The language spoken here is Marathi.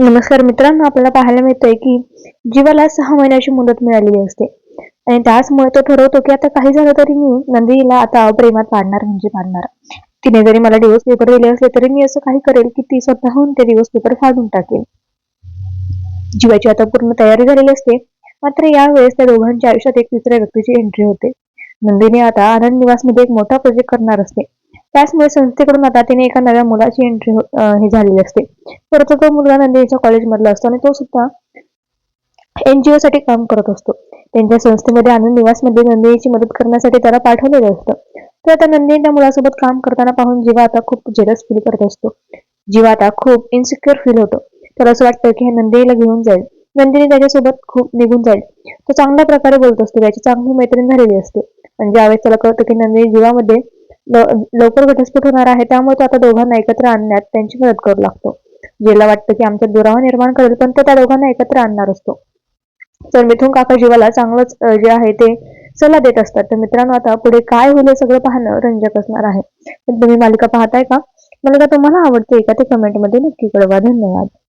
नमस्कार मित्रांनो आपल्याला पाहायला मिळतंय की जीवाला सहा महिन्याची मुदत मिळालेली असते. आणि त्याचमुळे तो ठरवतो की आता काही झालं तरी मी नंदीला आता प्रेमात पाडणार म्हणजे पाडणार तिने जरी मला दिवस पेपर दिले असले तरी मी असं काही करेल की ती स्वतःहून ते दिवस पेपर फाडून टाकेल. जीवाची आता पूर्ण तयारी झालेली असते. मात्र यावेळेस त्या दोघांच्या आयुष्यात एक तिसऱ्या व्यक्तीची एंट्री होते. नंदिनी आता आनंद निवासमध्ये एक मोठा प्रोजेक्ट करणार असते. त्याचमुळे संस्थेकडून आता तिने एका नव्या मुलाची एंट्री हो- हे झालेली असते. परत तो मुलगा नंदिनीच्या कॉलेजमधला असतो आणि तो सुद्धा एनजीओ साठी काम करत असतो. त्यांच्या संस्थेमध्ये आनंद निवासमध्ये नंदिनीची मदत करण्यासाठी त्याला पाठवलेलं असतं. तर आता नंदिनी त्या मुलासोबत काम करताना पाहून जीवा आता खूप जेलस फील करत असतो. जीवा आता खूप इन्सिक्युअर फील होतो. तर असं वाटतं की हे नंदिनीला घेऊन जाईल. नंदिनी त्याच्यासोबत खूप निघून जाईल. तो चांगल्या प्रकारे बोलत असतो. त्याची चांगली मैत्रीण झालेली असते. आणि ज्यावेळेस त्याला कळतं की नंदिनी जीवामध्ये लवकर घटस्फोट होणार आहे त्यामुळे तो आता दोघांना एकत्र आणण्यात त्यांची मदत करू लागतो. जेला वाटतं की आमच्यात दुरावा निर्माण करेल पण तो त्या दोघांना एकत्र आणणार असतो. तर मिथून काका जीवाला चांगलंच जे आहे ते सल्ला देत असतात. तर मित्रांनो आता पुढे काय होईल हे सगळं पाहणं रंजक असणार आहे. तुम्ही मालिका पाहताय का? मालिका तुम्हाला आवडते का ते कमेंटमध्ये नक्की कळवा. धन्यवाद.